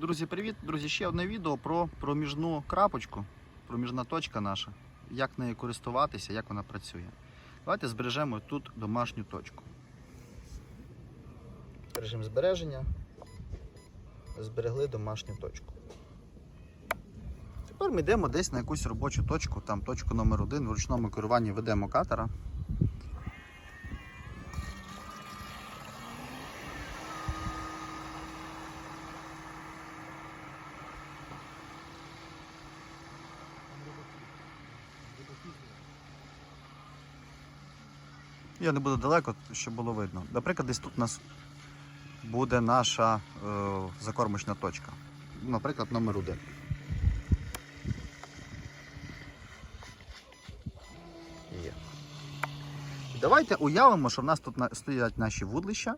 Друзі, привіт! Друзі, ще одне відео про проміжну крапочку, проміжна точка наша, як нею користуватися, як вона працює. Давайте збережемо тут домашню точку. Режим збереження. Зберегли домашню точку. Тепер ми йдемо десь на якусь робочу точку, там точку номер один, в ручному керуванні ведемо катера. Я не буду далеко, щоб було видно. Наприклад, десь тут у нас буде наша е, закормочна точка. Наприклад, номер один. Є. Давайте уявимо, що в нас тут стоять наші вудлища,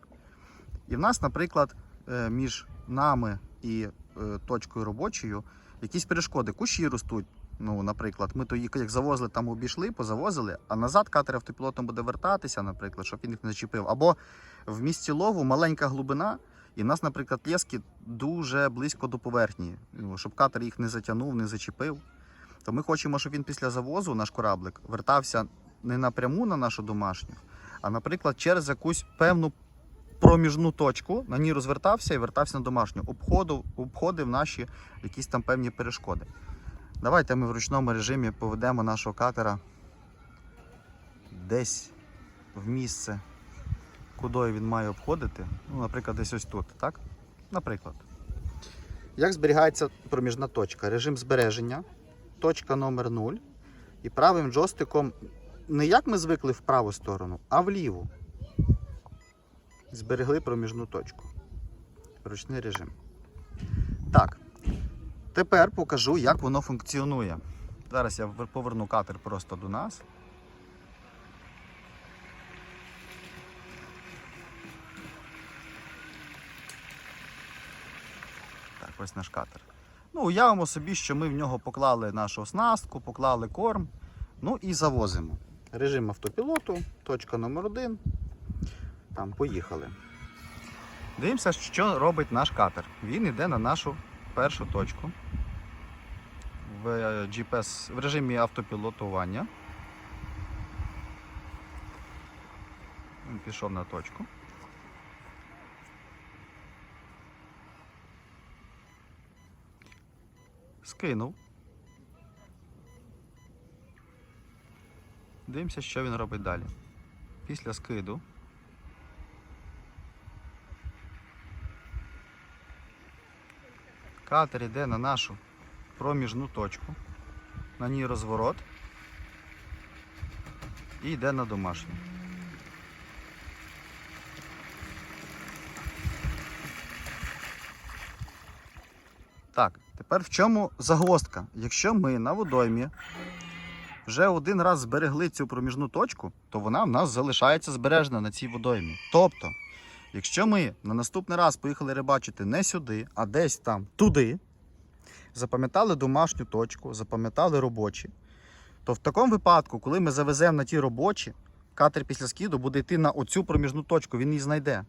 і в нас, наприклад, е, між нами і е, точкою робочою якісь перешкоди, кущі ростуть. Ну, наприклад, ми то їх як завозили, там обійшли, позавозили, а назад катер автопілотом буде вертатися, наприклад, щоб він їх не зачепив. Або в місті лову маленька глибина, і в нас, наприклад, лески дуже близько до поверхні, ну, щоб катер їх не затягнув, не зачепив. То ми хочемо, щоб він після завозу, наш кораблик, вертався не напряму на нашу домашню, а, наприклад, через якусь певну проміжну точку, на ній розвертався і вертався на домашню, обходив, обходив наші якісь там певні перешкоди. Давайте ми в ручному режимі поведемо нашого катера десь в місце, куди він має обходити. Ну, наприклад, десь ось тут, так? Наприклад. Як зберігається проміжна точка? Режим збереження, точка номер 0. І правим джойстиком не як ми звикли в праву сторону, а вліву. Зберегли проміжну точку. Ручний режим. Так. Тепер покажу, як воно функціонує. Зараз я поверну катер просто до нас. Так, ось наш катер. Ну, уявимо собі, що ми в нього поклали нашу оснастку, поклали корм, ну і завозимо. Режим автопілоту, точка номер 1 Там, поїхали. Дивимося, що робить наш катер. Він йде на нашу першу точку в е, GPS в режимі автопілотування. Він пішов на точку. Скинув. Дивимося, що він робить далі. Після скиду. Катер йде на нашу проміжну точку, на ній розворот і йде на домашню. Так, тепер в чому загвоздка? Якщо ми на водоймі вже один раз зберегли цю проміжну точку, то вона в нас залишається збережена на цій водоймі. Тобто, якщо ми на наступний раз поїхали рибачити не сюди, а десь там туди, запам'ятали домашню точку, запам'ятали робочі, то в такому випадку, коли ми завеземо на ті робочі, катер після скиду буде йти на оцю проміжну точку, він її знайде.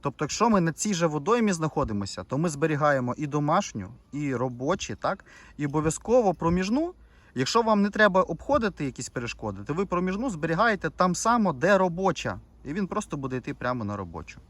Тобто, якщо ми на цій же водоймі знаходимося, то ми зберігаємо і домашню, і робочі, так? І обов'язково проміжну. Якщо вам не треба обходити якісь перешкоди, то ви проміжну зберігаєте там само, де робоча. І він просто буде йти прямо на робочу.